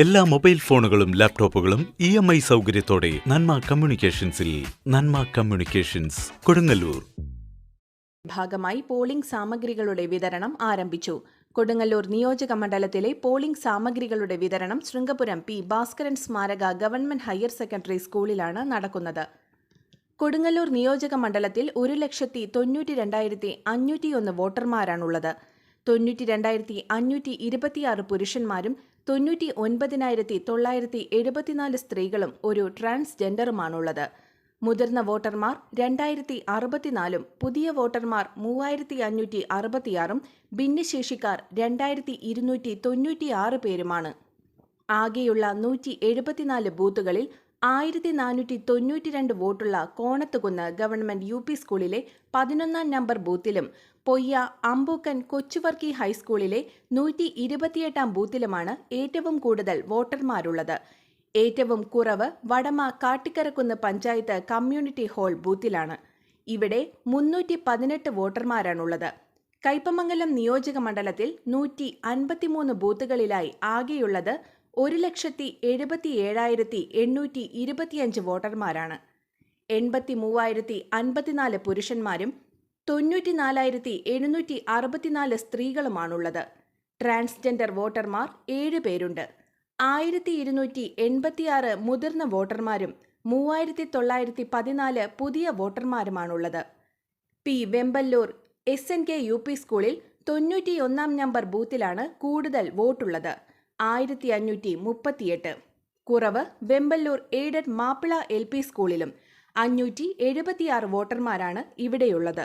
എല്ലാ മൊബൈൽ ഫോണുകളും ലാപ്ടോപ്പുകളും ഇ എം ഐ സൗകര്യത്തോടെ നന്മ കമ്മ്യൂണിക്കേഷൻസിൽ നന്മ കമ്മ്യൂണിക്കേഷൻസ് കൊടുങ്ങല്ലൂർ. ഭാഗമായി പോളിംഗ് സാമഗ്രികളുടെ വിതരണം ആരംഭിച്ചു. കൊടുങ്ങല്ലൂർ നിയോജക മണ്ഡലത്തിലെ പോളിംഗ് സാമഗ്രികളുടെ വിതരണം ശൃംഗപുരം പി ഭാസ്കരൻ സ്മാരക ഗവൺമെന്റ് ഹയർ സെക്കൻഡറി സ്കൂളിലാണ് നടക്കുന്നത്. കൊടുങ്ങല്ലൂർ നിയോജക മണ്ഡലത്തിൽ ഒരു ലക്ഷത്തി തൊണ്ണൂറ്റി രണ്ടായിരത്തി അഞ്ഞൂറ്റിയൊന്ന് വോട്ടർമാരാണുള്ളത്. തൊണ്ണൂറ്റി രണ്ടായിരത്തി അഞ്ഞൂറ്റി ഇരുപത്തിയാറ് പുരുഷന്മാരും തൊണ്ണൂറ്റി ഒൻപതിനായിരത്തി തൊള്ളായിരത്തി എഴുപത്തിനാല് സ്ത്രീകളും ഒരു ട്രാൻസ്ജെൻഡറുമാണുള്ളത്. മുതിർന്ന വോട്ടർമാർ രണ്ടായിരത്തി അറുപത്തിനാലും പുതിയ വോട്ടർമാർ മൂവായിരത്തി അഞ്ഞൂറ്റി അറുപത്തിയാറും ഭിന്നശേഷിക്കാർ രണ്ടായിരത്തി ഇരുന്നൂറ്റി തൊണ്ണൂറ്റിയാറ് പേരുമാണ്. ആകെയുള്ള നൂറ്റി എഴുപത്തിനാല് ബൂത്തുകളിൽ ആയിരത്തി നാനൂറ്റി തൊണ്ണൂറ്റി രണ്ട് വോട്ടുള്ള കോണത്തുകുന്ന് ഗവൺമെന്റ് യു പി സ്കൂളിലെ പതിനൊന്നാം നമ്പർ ബൂത്തിലും പൊയ്യ അമ്പൂക്കൻ കൊച്ചുവർക്കി ഹൈസ്കൂളിലെ നൂറ്റി ഇരുപത്തിയെട്ടാം ബൂത്തിലുമാണ് ഏറ്റവും കൂടുതൽ വോട്ടർമാരുള്ളത്. ഏറ്റവും കുറവ് വടമ കാട്ടിക്കരക്കുന്ന് പഞ്ചായത്ത് കമ്മ്യൂണിറ്റി ഹാൾ ബൂത്തിലാണ്. ഇവിടെ മുന്നൂറ്റി പതിനെട്ട് വോട്ടർമാരാണുള്ളത്. കൈപ്പമംഗലം നിയോജക മണ്ഡലത്തിൽ നൂറ്റി അൻപത്തിമൂന്ന് ബൂത്തുകളിലായി ആകെയുള്ളത് ഒരു ലക്ഷത്തി എഴുപത്തി ഏഴായിരത്തി എണ്ണൂറ്റി ഇരുപത്തിയഞ്ച് വോട്ടർമാരാണ്. എൺപത്തി മൂവായിരത്തി അൻപത്തിനാല് പുരുഷന്മാരും തൊണ്ണൂറ്റിനാലായിരത്തി എഴുന്നൂറ്റി അറുപത്തിനാല് സ്ത്രീകളുമാണുള്ളത്. ട്രാൻസ്ജെൻഡർ വോട്ടർമാർ ഏഴ് പേരുണ്ട്. ആയിരത്തി ഇരുന്നൂറ്റി എൺപത്തിയാറ് മുതിർന്ന വോട്ടർമാരും മൂവായിരത്തി തൊള്ളായിരത്തി പതിനാല് പുതിയ വോട്ടർമാരുമാണുള്ളത്. P. Vemballoor S. N. K. U. P. സ്കൂളിൽ തൊണ്ണൂറ്റിയൊന്നാം നമ്പർ ബൂത്തിലാണ് കൂടുതൽ വോട്ടുള്ളത്. ആയിരത്തി അഞ്ഞൂറ്റി മുപ്പത്തിയെട്ട് കുറവ് Vempallur aided Mappila L P സ്കൂളിലും അഞ്ഞൂറ്റി എഴുപത്തിയാറ് വോട്ടർമാരാണ് ഇവിടെയുള്ളത്.